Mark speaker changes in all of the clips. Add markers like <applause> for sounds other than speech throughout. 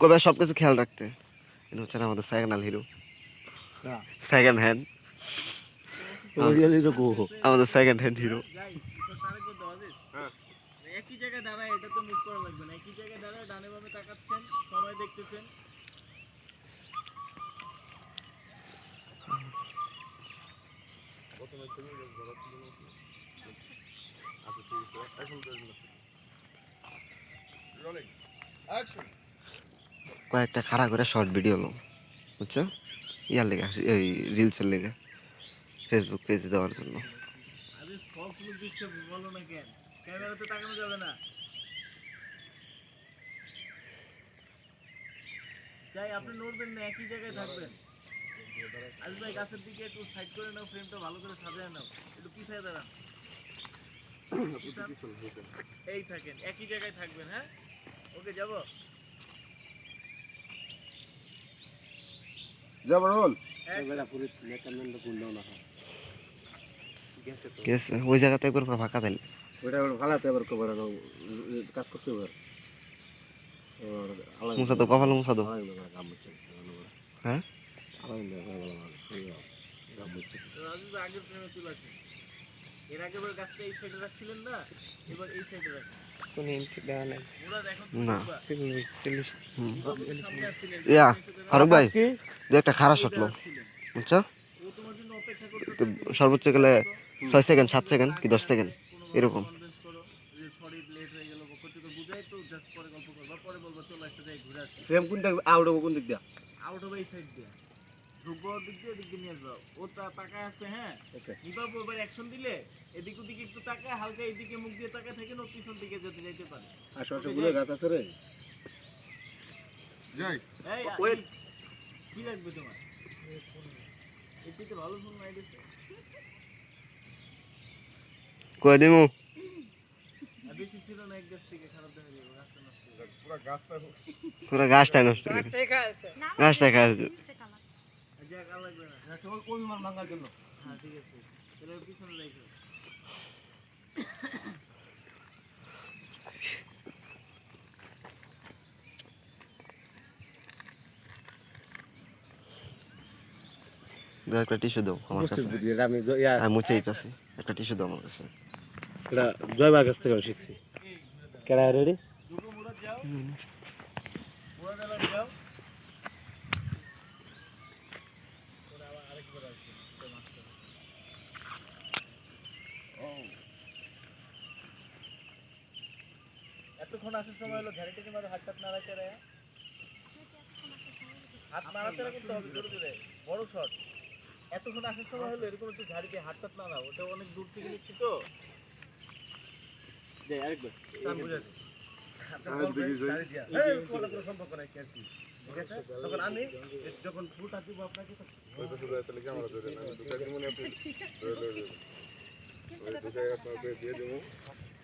Speaker 1: কবে সব কিছু খেয়াল রাখতে? এটা হচ্ছে না আমাদের সেকেন্ড হিরো সেকেন্ড হ্যান্ড আমাদের সেকেন্ড হ্যান্ড হিরো
Speaker 2: একই জায়গায় দাঁড়ায় এটা তো মুখ করা লাগবে না। একই জায়গায় দাঁড়ায় ডানে বামে তাকাচ্ছেন সময় দেখতেছেন।
Speaker 1: কয়েকটা খাড়া করে শর্ট ভিডিও লো বুঝছ? ইয়ার লেগে এই রিলসের লেগে ফেসবুক পেজে দেওয়ার জন্য।
Speaker 2: আরে সব লোক দিচ্ছে বলো না কেন? ক্যামেরাতে তাকানো যাবে না। যাই আপনি নড়বেন না একই জায়গায় থাকবেন। আজ ভাই গাছের দিকে একটু সাইড করে নাও ফ্রেমটা ভালো করে সাজায় নাও। একটু পিছায় দাঁড়ান। এই থাকেন একই জায়গায় থাকবেন হ্যাঁ? ওকে যাব?
Speaker 3: জবরল
Speaker 1: ওই জায়গাতে একবার পুরো ফাঁকা দিলে
Speaker 3: ওটা ফালাতে এবার কবার কাজ করতে এবার
Speaker 1: মুসা তো কপাল মুসা দাও হ্যাঁ?
Speaker 2: এর আগে এবার গাছটা এই সাইডে রাখছিলেন না এবার এই সাইডে রাখেন এখন
Speaker 1: না। ইয়া ফারুক ভাই দু একটা খারাপ শট লো। বুঝছ? সর্বোচ্চ গেলে ছয় সেকেন্ড সাত সেকেন্ড কি দশ সেকেন্ড এরকম।
Speaker 2: হয়ে
Speaker 3: ফ্রেম কোনটা আউট হব কোন দিক দিয়া?
Speaker 2: আউট অফ এই সাইড দিয়ে। ঢুকবো দিক দিয়ে দিক দিয়ে নিয়ে যাও ও তাকায় আছে হ্যাঁ
Speaker 3: Okay.
Speaker 2: এবার অ্যাকশন দিলে এদিক ওদিকে একটু তাকায় হালকা এদিকে মুখ দিয়ে তাকায় থাকেন ও পিছন দিকে যেতে যাইতে পারে
Speaker 3: আশেপাশে গুলো গাছ আছে রে।
Speaker 2: এই
Speaker 3: Wait.
Speaker 2: কি লাগবে তোমার? এটিতে ভালো ফোন নাই দিচ্ছে
Speaker 1: কয়ে দিমু?
Speaker 2: আর বেশি ছিল না এক গাছ থেকে খারাপ দেখা যাবে গাছটা নষ্ট।
Speaker 1: পুরো গাছটা নষ্ট
Speaker 2: আর লাগবে না
Speaker 3: ওই মাল ভাঙার জন্য
Speaker 2: হ্যাঁ ঠিক আছে তাহলে পিছনে রাখো
Speaker 1: একটা টিস্যু দাও আমার কাছে
Speaker 3: আমি
Speaker 1: মুছে দিতেছি একটা টিস্যু দাও আমার কাছে।
Speaker 3: এটা জয়বার কাছ থেকে শিখছি। কেডা রেডি
Speaker 2: যাও এতক্ষণ আসার সময় হলো ঘাড়ি থেকে মারো হাত টাত নাড়াতে রে হাত নাড়াতে রে কিন্তু হবে জোরে জোরে। বড় শট। এতক্ষণ আসার সময় হলো এরকম একটু ঝাড়ি দিয়ে হাত টাত নাড়াও ওটা অনেক দূর থেকে নিচ্ছি তো। যাই আরেকবার। বুঝাচ্ছি সম্পর্ক নাই কি আর কি? ঠিক আছে? তখন আমি যখন ফুটা দিব আপনাকে ওই যে <laughs>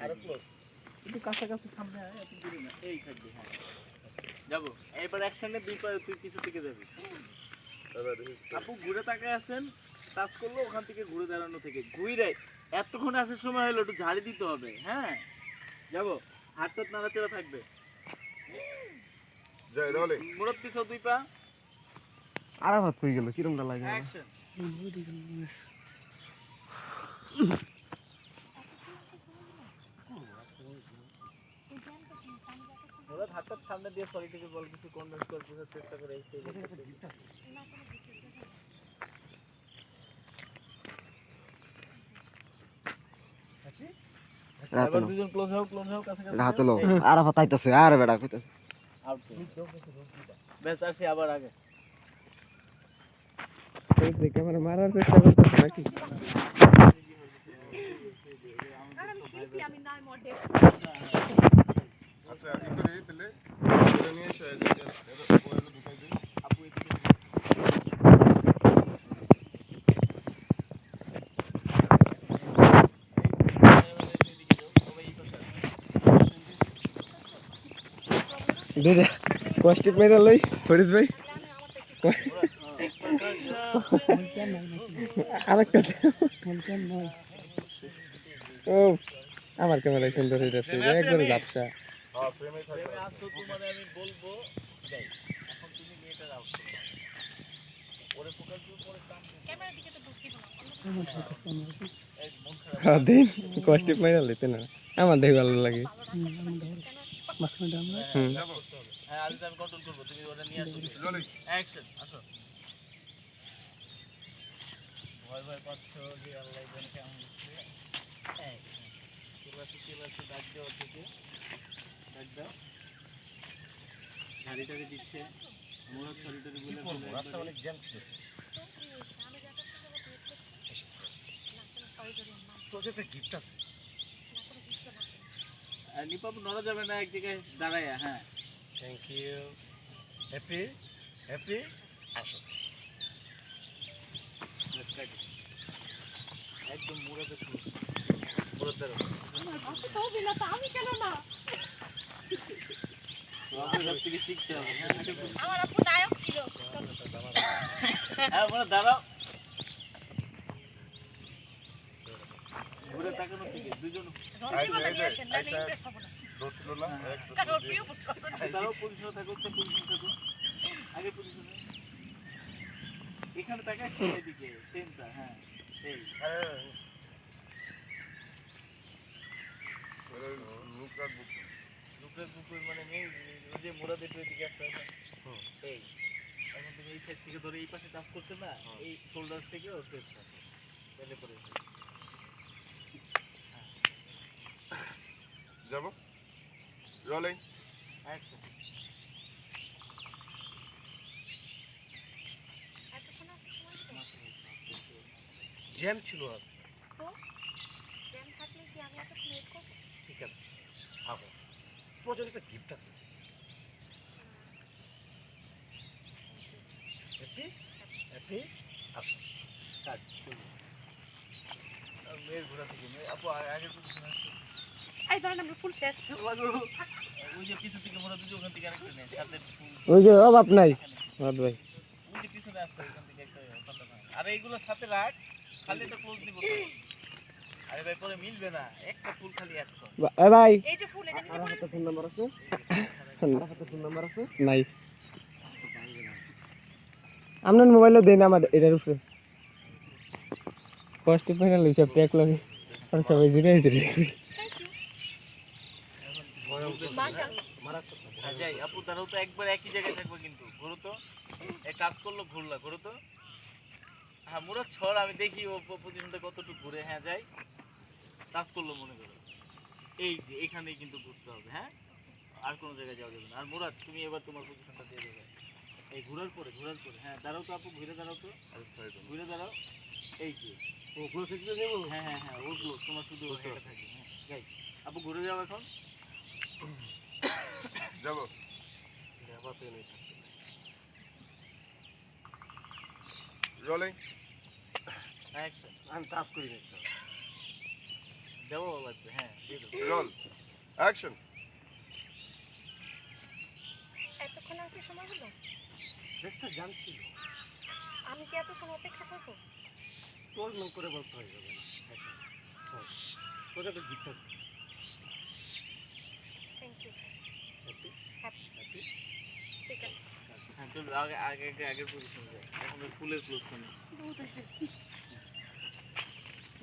Speaker 2: আরও কিন্তু কাছাকাছি সামনে এত দূরে না। এই থাকবে হ্যাঁ। যাব। এবার একসঙ্গে দুই পায়ে তুই কিছু থেকে যাবি। আপু ঘুরে তাকায় আছেন টাচ করল ওখান থেকে ঘুরে দাঁড়ানো থেকে। ঘুরে এতক্ষণ আসার সময় হলো একটু ঝাড়ি দিতে হবে হ্যাঁ? যাব। হাত টাত নাড়াচাড়া থাকবে। মোড়ক পিছু দুই পা।
Speaker 1: আর ভাত হয়ে গেল কিরমটা লাগে?
Speaker 2: অ্যাকশন সামনে দিয়ে সরি থেকে বল কিছু কন্ডেন্স করে চেষ্টা করে এই
Speaker 1: হাতে লো আর ভাত আর বেড়া কইতাছে।
Speaker 2: out আসি আবার আগে।
Speaker 1: ক্যামেরা মারার চেষ্টা করতেছে নাকি?
Speaker 4: ভিটামিনার মধ্যে আচ্ছা এখানে তাহলে এটা নিয়ে এসে
Speaker 3: এটা বলে ঢুকাই দিই আপু এটা
Speaker 4: দুইটা কষ্টিক মেয়েরা লই ফরিদ ভাই আরেকটা ও আমার ক্যামেরায় সুন্দর হয়ে যাচ্ছে একবারে ঝাপসা। হ্যাঁ দিন কষ্টিপ মেরে লইতে না। আমার দেখে ভালো লাগে। হুম।
Speaker 2: হ্যাঁ আমি কন্ট্রোল করব তুমি ওটা নিয়ে আসো। অ্যাকশন আসো। ভয় ভয় পাচ্ছ যে আল্লাহ কেমন হচ্ছে এই, চলে আসো চলে ডাক দেওয়া থেকে দাও গাড়িটাকে দিচ্ছে মোড় ছড়িটাকে বলে রাস্তা অনেক জ্যাম যাবে না এক জায়গায় হ্যাঁ
Speaker 3: থ্যাংক ইউ হ্যাপি হ্যাপি
Speaker 2: একদম মুড়াতে মুড়াতে আগে এখানে তাকাচ্ছি এদিকে সেমটা হ্যাঁ এই। লুকের বুকুর মানে নেই যে তুমি এই সাইড থেকে ধরে এই পাশে না এই
Speaker 5: যাব?
Speaker 3: জ্যাম ছিল আর
Speaker 6: জ্যাম থাকলে কি আমি এতক্ষণ ওয়েট করব
Speaker 3: ঠিক আছে থাকো। তোমার জন্য একটা গিফট আছে আসো
Speaker 2: কাজ মেয়ের ঘোরা থেকে মেয়ে আপু আ- আগের পজিশনে আসছে
Speaker 6: এই ধরেন আমরা ফুল শেষ।
Speaker 2: ওই যে পিছন থেকে ওখান থেকে আরেকটা নেয় সাথে ফুল।
Speaker 4: ওই যে অভাব নাই। ভাত ভাই
Speaker 2: ওই যে পিছনে আসছে ওইখান থেকে একটা আর এইগুলো সাথে রাখ খালি এটা ক্লোজ দিব আরে ভাই পরে মিলবে না। একটা ফুল খালি অ্যাড কর।
Speaker 4: বা- এ ভাই।
Speaker 6: এই যে ফুল এটা নিতে পারেন
Speaker 4: ফোন নাম্বার আছে? ফোন নাম্বার আছে? নাই। আপনার মোবাইলে দেন আমার এটার উপরে। ট্যাক লাগে আর সবাই
Speaker 2: আপু তারাও তো একবার একই জায়গায় থাকবে কিন্তু ঘুরো তো এক কাজ করল ঘুরলা ঘুরো তো হ্যাঁ মোরা ছড় আমি দেখি ও পজিশনটা কতটুকু ঘুরে। হ্যাঁ যাই। কাজ করল মনে করো। এই যে এখানেই কিন্তু ঘুরতে হবে হ্যাঁ? আর কোনো জায়গায় যাওয়া যাবে না। আর মুরাদ তুমি এবার তোমার পজিশনটা দিয়ে দেবে। এই ঘোরার পরে ঘোরার পরে হ্যাঁ দাঁড়াও তো আপু ঘুরে দাঁড়াও তো। ঘুরে দাঁড়াও। এই যে।
Speaker 3: ও পুরো শিখতে যাব?
Speaker 2: হ্যাঁ হ্যাঁ হ্যাঁ ওগুলো তোমার শুধু এটা থাকবে হ্যাঁ যাই। আপু ঘুরে যাও এখন।
Speaker 5: যাব। রোলিং
Speaker 2: অ্যাকশন
Speaker 3: আমি টাচ করি না
Speaker 2: দেবো লাগবে হ্যাঁ
Speaker 5: রোল অ্যাকশন
Speaker 6: এতক্ষণ আর কি সময় হলো?
Speaker 3: দেখতে জানছিল
Speaker 6: আমি কি এতক্ষণ অপেক্ষা করব?
Speaker 3: তোর লোক করে বলতে হয়ে যাবে না। তোর একটা গিফট আছে
Speaker 6: থ্যাংক ইউ? হ্যাপি ঠিক আছে
Speaker 2: হ্যাঁ চলো আগে আগে আগে পজিশনে যাই এখন ফুলের ক্লোজ করে
Speaker 3: তোমার বললাম করে একটু রাখুন যায়
Speaker 2: এই চাইনিজ দিকে যাবে না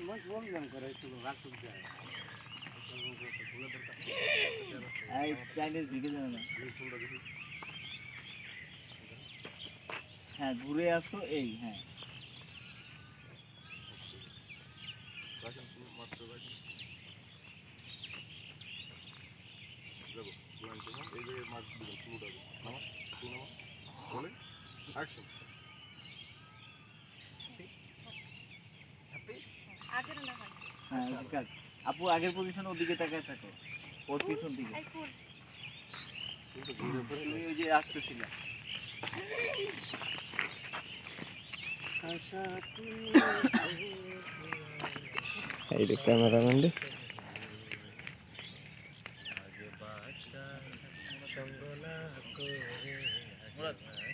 Speaker 2: হ্যাঁ ঘুরে আসো এই হ্যাঁ
Speaker 5: যাব এই যে মাছ দিবেন ফুল উঠাবে নামা ফুল নামা রোলিং অ্যাকশন
Speaker 6: আগের না হয়
Speaker 2: ঠিক আছে আপু আগের পজিশন ওদিকে তাকায় থাকো। ওর পিছন দিকে।
Speaker 6: এই ফুল
Speaker 2: তুমি ওই যে আসতেছিলা
Speaker 4: এই রে ক্যামেরাম্যান রে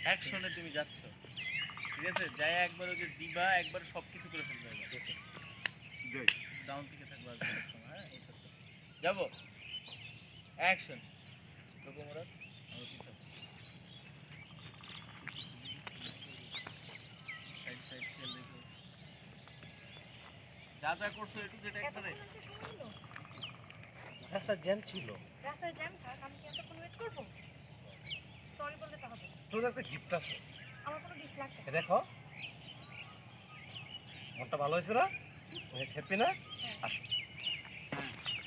Speaker 2: অ্যাকশনে তুমি যাচ্ছ। ঠিক আছে? যাই একবার ওই যে দিবা একবার সব কিছু করে ফেলবে। ডাউন থেকে থাকবে হ্যাঁ? এই সব যাব। অ্যাকশন আমার যা যা করছ একটু যেটা একবারে
Speaker 3: রাস্তা জ্যাম ছিল।
Speaker 7: রাস্তায় জ্যাম থাক আমি কি এতক্ষণ ওয়েট করব? সরি বলতে তো হবে।
Speaker 3: তোর একটা গিফট আছে।
Speaker 7: আমার কোনো লাগছে
Speaker 3: এ দেখো। মনটা ভালো হয়েছে না? হ্যাপি না?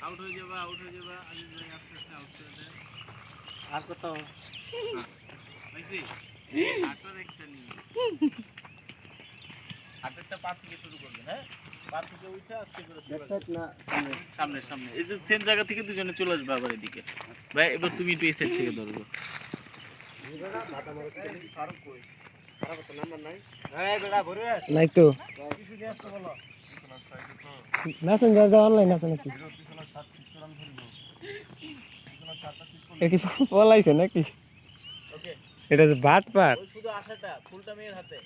Speaker 2: আউট হয়ে যাবা আউট হয়ে যাবা ভাই আস্তে আস্তে আউট করে দেন।
Speaker 3: আর কত
Speaker 2: হয়েছে হাঁটার একটা নিয়ে পা থেকে শুরু করবেন হ্যাঁ? পা থেকে উঠে আস্তে করে। সামনে? সামনে এই যে সেম জায়গা থেকে দুজনে চলে আসবে আবার এদিকে। ভাই এবার তুমি একটু এই সাইড থেকে ধরবো।
Speaker 4: নাই তো।
Speaker 3: কিছু নিয়ে আসতে বলো
Speaker 4: নাচন যা যা অনলাইন আছে নাকি এ কি পলাইছে নাকি?
Speaker 2: ওকে
Speaker 4: এটা যে ভাত পাট।
Speaker 2: শুধু আশাটা ফুলটা মেয়ের হাতে।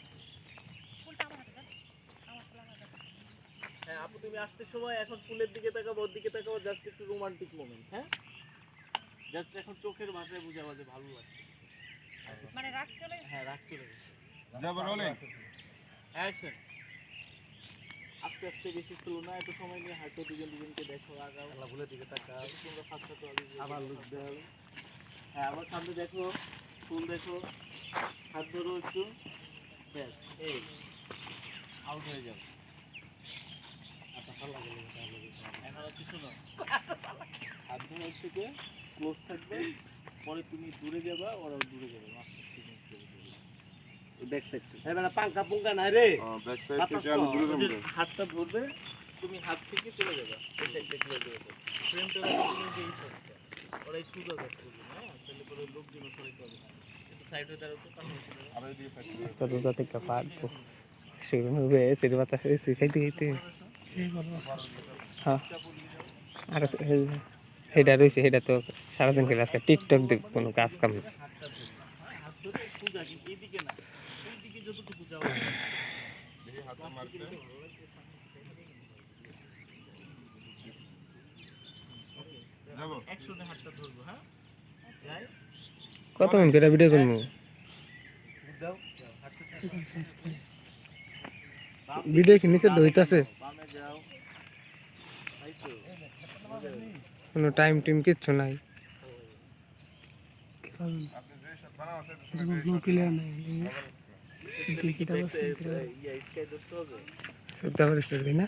Speaker 2: হ্যাঁ আপু তুমি আসতে সময় এখন ফুলের দিকে তাকাবো ওর দিকে তাকাবো জাস্ট একটু রোমান্টিক মোমেন্ট হ্যাঁ? জাস্ট এখন চোখের ভাষায় বুঝাবো যে ভালো লাগছে।
Speaker 7: মানে রাগ চলে
Speaker 2: হ্যাঁ রাগ চলে গেছে।
Speaker 5: যাব রোলিং
Speaker 2: অ্যাকশন আস্তে আস্তে বেশি স্লো না এত সময় নিয়ে হাঁটো দুজন দুজনকে দেখো আগাও।
Speaker 3: আল্লাহ ভুলের দিকে তাকাও।
Speaker 2: তোমরা ফার্স্ট তো
Speaker 3: আবার লুক দাও।
Speaker 2: হ্যাঁ আবার সামনে দেখো ফুল দেখো। হাত ধরো একটু। ব্যাস এই। আউট হয়ে
Speaker 3: আচ্ছা ভালো
Speaker 2: শোনো হাত ধরে হচ্ছে ক্লোজ থাকবে। পরে তুমি দূরে যাবা ওরাও দূরে যাবে। ব্যাক সাইড
Speaker 3: এই বেটা পাঙ্কা পুঙ্কা নাই রে।
Speaker 5: ব্যাক সাইড থেকে আমি দূরে যাব
Speaker 2: হাতটা ধরবে তুমি হাত থেকে চলে যাবে। এই সাইডে চলে যাবে। ফ্রেমটা তুমি যে এই সাইডটা ওরা একটু দরকার করবে হ্যাঁ? তাহলে পরে হয়ে দাঁড়াতো হচ্ছে
Speaker 5: আর এইদিকে সাইড
Speaker 4: কত যাতে একটা পারব শুরু হবে সেটা বাতাস হয়েছে খাইতে খাইতে। হ্যাঁ। আর সেটা রয়েছে সেটা তো সারাদিন আজকে টিকটক দেখ কোনো কাজ কাম
Speaker 2: না।
Speaker 4: কত মিনিট করে ভিডিও করব? ভিডিও কি নিচে
Speaker 2: তো
Speaker 4: কোনো টাইম টিম কিচ্ছু নাই।
Speaker 5: আপনি যে সাথে বানাও সেটা
Speaker 2: ইয়ে স্কাই দোস্ত হবে
Speaker 4: সব স্টার্ট দিই না